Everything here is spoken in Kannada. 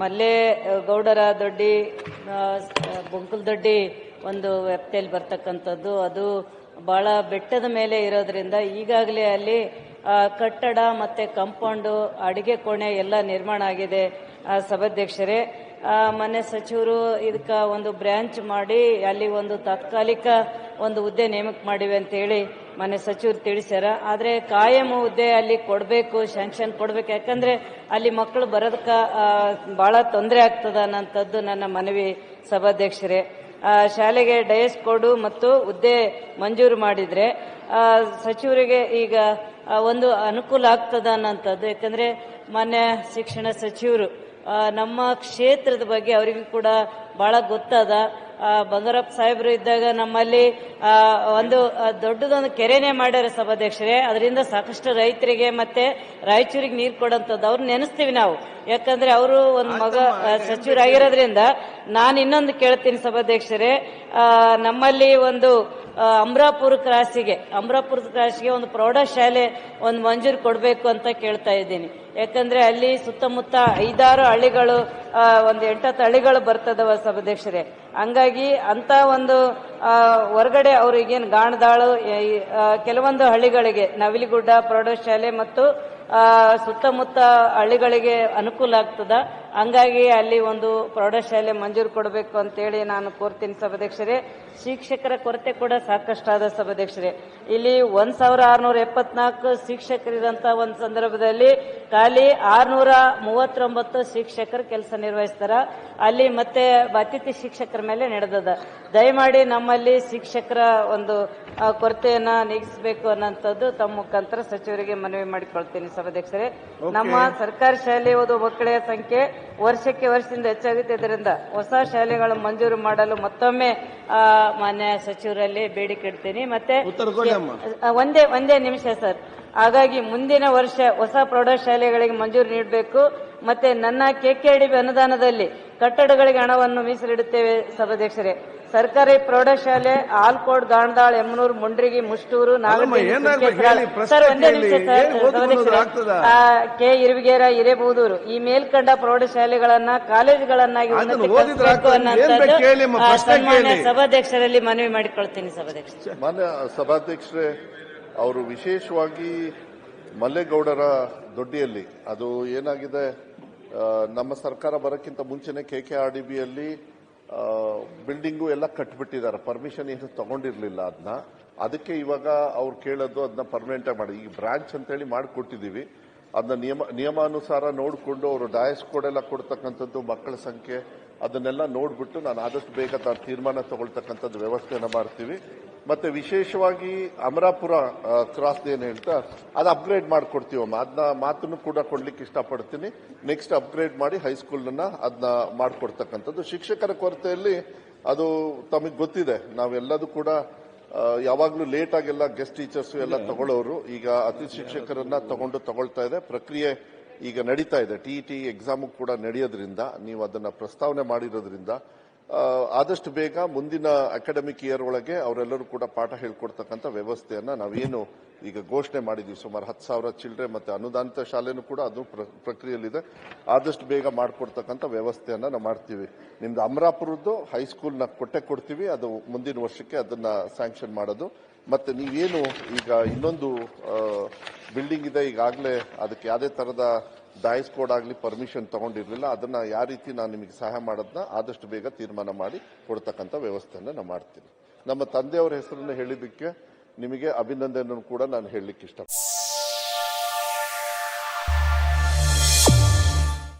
ಮಲ್ಲೆ ಗೌಡರ ದೊಡ್ಡಿ ಬೊಂಕಲ್ ದೊಡ್ಡಿ ಒಂದು ವ್ಯಾಪ್ತಿಯಲ್ಲಿ ಬರ್ತಕ್ಕಂಥದ್ದು. ಅದು ಬಹಳ ಬೆಟ್ಟದ ಮೇಲೆ ಇರೋದ್ರಿಂದ ಈಗಾಗಲೇ ಅಲ್ಲಿ ಕಟ್ಟಡ ಮತ್ತೆ ಕಂಪೌಂಡು ಅಡಿಗೆ ಕೋಣೆ ಎಲ್ಲ ನಿರ್ಮಾಣ ಆಗಿದೆ. ಸಭಾಧ್ಯಕ್ಷರೇ ಆ, ಮೊನ್ನೆ ಸಚಿವರು ಇದಕ್ಕೆ ಒಂದು ಬ್ರ್ಯಾಂಚ್ ಮಾಡಿ ಅಲ್ಲಿ ಒಂದು ತಾತ್ಕಾಲಿಕ ಒಂದು ಹುದ್ದೆ ನೇಮಕ ಮಾಡಿವೆ ಅಂತ ಹೇಳಿ ಮೊನ್ನೆ ಸಚಿವರು ತಿಳಿಸ್ಯಾರ. ಆದರೆ ಕಾಯಂ ಹುದ್ದೆ ಅಲ್ಲಿ ಕೊಡಬೇಕು ಶಾಂಕ್ಷನ್ ಕೊಡಬೇಕು. ಯಾಕಂದ್ರೆ ಅಲ್ಲಿ ಮಕ್ಕಳು ಬರೋದಕ್ಕೆ ಭಾಳ ತೊಂದರೆ ಆಗ್ತದ ಅನ್ನೋಂಥದ್ದು ನನ್ನ ಮನವಿ ಸಭಾಧ್ಯಕ್ಷರೇ. ಶಾಲೆಗೆ ಡಯಸ್ ಕೊಡು ಮತ್ತು ಹುದ್ದೆ ಮಂಜೂರು ಮಾಡಿದರೆ ಸಚಿವರಿಗೆ ಈಗ ಒಂದು ಅನುಕೂಲ ಆಗ್ತದ ಅನ್ನೋಂಥದ್ದು. ಯಾಕಂದರೆ ಮಾನ್ಯ ಶಿಕ್ಷಣ ಸಚಿವರು ನಮ್ಮ ಕ್ಷೇತ್ರದ ಬಗ್ಗೆ ಅವರಿಗೂ ಕೂಡ ಬಹಳ ಗೊತ್ತದ. ಬಂಗಾರಪ್ಪ ಸಾಹೇಬರು ಇದ್ದಾಗ ನಮ್ಮಲ್ಲಿ ಒಂದು ದೊಡ್ಡದೊಂದು ಕೆರೆನೇ ಮಾಡ್ಯಾರ ಸಭಾಧ್ಯಕ್ಷರೇ. ಅದರಿಂದ ಸಾಕಷ್ಟು ರೈತರಿಗೆ ಮತ್ತೆ ರಾಯಚೂರಿಗೆ ನೀರು ಕೊಡಂತದ್ದು ಅವ್ರು ನೆನೆಸ್ತೀವಿ ನಾವು. ಯಾಕಂದ್ರೆ ಅವರು ಒಂದು ಮಗ ಸಚಿವರಾಗಿರೋದ್ರಿಂದ ನಾನು ಇನ್ನೊಂದು ಕೇಳ್ತೀನಿ ಸಭಾಧ್ಯಕ್ಷರೇ. ನಮ್ಮಲ್ಲಿ ಒಂದು ಅಮರಾಪುರ ಕ್ರಾಸಿಗೆ ಅಮರಾಪುರ ಕ್ರಾಸಿಗೆ ಒಂದು ಪ್ರೌಢಶಾಲೆ ಒಂದು ಮಂಜೂರು ಕೊಡಬೇಕು ಅಂತ ಕೇಳ್ತಾ ಇದ್ದೀನಿ. ಯಾಕಂದ್ರೆ ಅಲ್ಲಿ ಸುತ್ತಮುತ್ತ ಐದಾರು ಹಳ್ಳಿಗಳು ಒಂದು ಎಂಟತ್ತು ಹಳ್ಳಿಗಳು ಬರ್ತದವ ಸಭಾಧ್ಯಕ್ಷರೇ. ಹಂಗಾಗಿ ಅಂತ ಒಂದು ಹೊರಗಡೆ ಅವ್ರಿಗೇನು ಗಾಣದಾಳು ಕೆಲವೊಂದು ಹಳ್ಳಿಗಳಿಗೆ, ನವಿಲಿಗುಡ್ಡ, ಪ್ರೌಢಶಾಲೆ ಮತ್ತು ಸುತ್ತಮುತ್ತ ಹಳ್ಳಿಗಳಿಗೆ ಅನುಕೂಲ ಆಗ್ತದ. ಹಂಗಾಗಿ ಅಲ್ಲಿ ಒಂದು ಪ್ರೌಢಶಾಲೆ ಮಂಜೂರು ಕೊಡಬೇಕು ಅಂತೇಳಿ ನಾನು ಕೋರ್ತೀನಿ ಸಭಾಧ್ಯಕ್ಷರೇ. ಶಿಕ್ಷಕರ ಕೊರತೆ ಕೂಡ ಸಾಕಷ್ಟಾದ ಸಭಾಧ್ಯಕ್ಷರೇ. ಇಲ್ಲಿ ಒಂದ್ ಸಾವಿರ ಆರ್ನೂರ ಎಪ್ಪತ್ನಾಲ್ಕು ಶಿಕ್ಷಕರಿರಂತ ಒಂದು ಸಂದರ್ಭದಲ್ಲಿ ಖಾಲಿ ಆರ್ನೂರ ಮೂವತ್ತೊಂಬತ್ತು ಶಿಕ್ಷಕರು ಕೆಲಸ ನಿರ್ವಹಿಸ್ತಾರ. ಅಲ್ಲಿ ಮತ್ತೆ ಅತಿಥಿ ಶಿಕ್ಷಕರ ಮೇಲೆ ನಡೆದದ. ದಯಮಾಡಿ ನಮ್ಮಲ್ಲಿ ಶಿಕ್ಷಕರ ಒಂದು ಕೊರತೆಯನ್ನ ನೀಗಿಸಬೇಕು ಅನ್ನೋಂಥದ್ದು ತಮ್ಮ ಮುಖಾಂತರ ಸಚಿವರಿಗೆ ಮನವಿ ಮಾಡಿಕೊಳ್ತೀನಿ ಸಭಾಧ್ಯಕ್ಷರೇ. ನಮ್ಮ ಸರ್ಕಾರಿ ಶಾಲೆ ಓದುವ ಮಕ್ಕಳ ಸಂಖ್ಯೆ ವರ್ಷಕ್ಕೆ ವರ್ಷದಿಂದ ಹೆಚ್ಚಾಗುತ್ತಿದ್ದರಿಂದ ಹೊಸ ಶಾಲೆಗಳು ಮಂಜೂರು ಮಾಡಲು ಮತ್ತೊಮ್ಮೆ ಆ, ಮಾನ್ಯ ಸಚಿವರಲ್ಲಿ ಬೇಡಿಕೆ ಇಡ್ತೀನಿ. ಮತ್ತೆ ಒಂದೇ ಒಂದೇ ನಿಮಿಷ ಸರ್. ಹಾಗಾಗಿ ಮುಂದಿನ ವರ್ಷ ಹೊಸ ಪ್ರೌಢಶಾಲೆಗಳಿಗೆ ಮಂಜೂರು ನೀಡಬೇಕು. ಮತ್ತೆ ನನ್ನ ಕೆಕೆಡಿಬಿ ಅನುದಾನದಲ್ಲಿ ಕಟ್ಟಡಗಳಿಗೆ ಹಣವನ್ನು ಮೀಸಲಿಡುತ್ತೇವೆ ಸಭಾಧ್ಯಕ್ಷರೇ. ಸರ್ಕಾರಿ ಪ್ರೌಢಶಾಲೆ ಆಲ್ಕೋಡ್ ಗಾಣದಾಳ್ ಎಮ್ಮನೂರು ಮುಂಡ್ರಿಗಿ ಮುಷ್ಟೂರು ಸರ್ ಒಂದೇ ನಿಮಿಷ ಕೆ. ಇರುವಿಗೇರ ಹಿರೇಬೂದೂರು ಈ ಮೇಲ್ಕಂಡ ಪ್ರೌಢಶಾಲೆಗಳನ್ನ ಕಾಲೇಜುಗಳನ್ನಾಗಿ ಸನ್ಮಾನ್ಯ ಸಭಾಧ್ಯಕ್ಷರಲ್ಲಿ ಮನವಿ ಮಾಡಿಕೊಳ್ತೀನಿ ಸಭಾಧ್ಯಕ್ಷ ಮಾನ್ಯ ಸಭಾಧ್ಯಕ್ಷರೇ ಅವರು ವಿಶೇಷವಾಗಿ ಮಲ್ಲೇಗೌಡರ ದೊಡ್ಡಿಯಲ್ಲಿ. ಅದು ಏನಾಗಿದೆ? ನಮ್ಮ ಸರ್ಕಾರ ಬರೋಕ್ಕಿಂತ ಮುಂಚೆನೆ ಕೆ. ಕೆ. ಆರ್. ಡಿ. ಬಿಯಲ್ಲಿ ಬಿಲ್ಡಿಂಗು ಎಲ್ಲ ಕಟ್ಬಿಟ್ಟಿದ್ದಾರೆ. ಪರ್ಮಿಷನ್ ಏನು ತಗೊಂಡಿರ್ಲಿಲ್ಲ ಅದನ್ನ ಅದಕ್ಕೆ ಇವಾಗ ಅವ್ರು ಕೇಳೋದು ಅದನ್ನ ಪರ್ಮನೆಂಟ್ ಆಗಿ ಮಾಡಿ. ಈಗ ಬ್ರಾಂಚ್ ಅಂತೇಳಿ ಮಾಡಿಕೊಟ್ಟಿದ್ದೀವಿ ಅದನ್ನ ನಿಯಮ, ನಿಯಮಾನುಸಾರ ನೋಡಿಕೊಂಡು ಅವರು ಡಯಸ್ ಕೋಡೆಲ್ಲ ಕೊಡ್ತಕ್ಕಂಥದ್ದು, ಮಕ್ಕಳ ಸಂಖ್ಯೆ ಅದನ್ನೆಲ್ಲ ನೋಡ್ಬಿಟ್ಟು ನಾನು ಆದಷ್ಟು ಬೇಗ ತಾನು ತೀರ್ಮಾನ ತಗೊಳ್ತಕ್ಕಂಥದ್ದು ವ್ಯವಸ್ಥೆನ ಮಾಡ್ತೀವಿ. ಮತ್ತೆ ವಿಶೇಷವಾಗಿ ಅಮರಾಪುರ ಕ್ರಾಸ್ ಏನು ಹೇಳ್ತಾ ಅದು ಅಪ್ಗ್ರೇಡ್ ಮಾಡ್ಕೊಡ್ತೀವಮ್ಮ ಅದನ್ನ ಮಾತನ್ನು ಕೂಡ ಕೊಡ್ಲಿಕ್ಕೆ ಇಷ್ಟಪಡ್ತೀನಿ. ನೆಕ್ಸ್ಟ್ ಅಪ್ಗ್ರೇಡ್ ಮಾಡಿ ಹೈಸ್ಕೂಲ್ನ ಅದನ್ನ ಮಾಡಿಕೊಡ್ತಕ್ಕಂಥದ್ದು. ಶಿಕ್ಷಕರ ಕೊರತೆಯಲ್ಲಿ ಅದು ತಮಗೆ ಗೊತ್ತಿದೆ. ನಾವೆಲ್ಲದೂ ಕೂಡ ಯಾವಾಗಲೂ ಲೇಟ್ ಆಗೆಲ್ಲ ಗೆಸ್ಟ್ ಟೀಚರ್ಸ್ ಎಲ್ಲ ತಗೊಳ್ಳೋರು ಈಗ ಅತಿ ಶಿಕ್ಷಕರನ್ನ ತಗೊಂಡು ತಗೊಳ್ತಾ ಇದೆ. ಪ್ರಕ್ರಿಯೆ ಈಗ ನಡೀತಾ ಇದೆ. ಟಿ ಟಿ ಎಕ್ಸಾಮ್ ಕೂಡ ನಡೆಯೋದ್ರಿಂದ ನೀವು ಅದನ್ನ ಪ್ರಸ್ತಾವನೆ ಮಾಡಿರೋದ್ರಿಂದ ಆದಷ್ಟು ಬೇಗ ಮುಂದಿನ ಅಕಾಡೆಮಿಕ್ ಇಯರ್ ಒಳಗೆ ಅವರೆಲ್ಲರೂ ಕೂಡ ಪಾಠ ಹೇಳ್ಕೊಡ್ತಕ್ಕಂಥ ವ್ಯವಸ್ಥೆಯನ್ನ ನಾವೇನು ಈಗ ಘೋಷಣೆ ಮಾಡಿದ್ದೀವಿ ಸುಮಾರು ಹತ್ತು ಸಾವಿರ ಚಿಲ್ಡ್ರೆ ಮತ್ತೆ ಅನುದಾನಿತ ಶಾಲೆನೂ ಕೂಡ ಅದು ಪ್ರ- ಪ್ರಕ್ರಿಯೆಯಲ್ಲಿದೆ. ಆದಷ್ಟು ಬೇಗ ಮಾಡಿಕೊಡ್ತಕ್ಕಂಥ ವ್ಯವಸ್ಥೆಯನ್ನ ನಾವು ಮಾಡ್ತೀವಿ. ನಿಮ್ದು ಅಮರಾಪುರದ್ದು ಹೈಸ್ಕೂಲ್ನ ಕೊಟ್ಟೆ ಕೊಡ್ತೀವಿ. ಅದು ಮುಂದಿನ ವರ್ಷಕ್ಕೆ ಅದನ್ನ ಸ್ಯಾಂಕ್ಷನ್ ಮಾಡೋದು. ಮತ್ತೆ ನೀವೇನು ಈಗ ಇನ್ನೊಂದು ಬಿಲ್ಡಿಂಗ್ ಇದೆ, ಈಗಾಗಲೇ ಅದಕ್ಕೆ ಯಾವುದೇ ತರದ ಡಾಯ್ಸ್ ಕೋಡ್ ಆಗಲಿ ಪರ್ಮಿಷನ್ ತಗೊಂಡಿರಲಿಲ್ಲ. ಅದನ್ನ ಯಾವ ರೀತಿ ನಾನು ನಿಮಗೆ ಸಹಾಯ ಮಾಡೋದನ್ನ ಆದಷ್ಟು ಬೇಗ ತೀರ್ಮಾನ ಮಾಡಿ ಕೊಡ್ತಕ್ಕಂಥ ವ್ಯವಸ್ಥೆಯನ್ನು ನಾನು ಮಾಡ್ತೀನಿ. ನಮ್ಮ ತಂದೆಯವರ ಹೆಸರನ್ನು ಹೇಳಿದ್ದಕ್ಕೆ ನಿಮಗೆ ಅಭಿನಂದನೆಯನ್ನು ಕೂಡ ನಾನು ಹೇಳಲಿಕ್ಕೆ ಇಷ್ಟ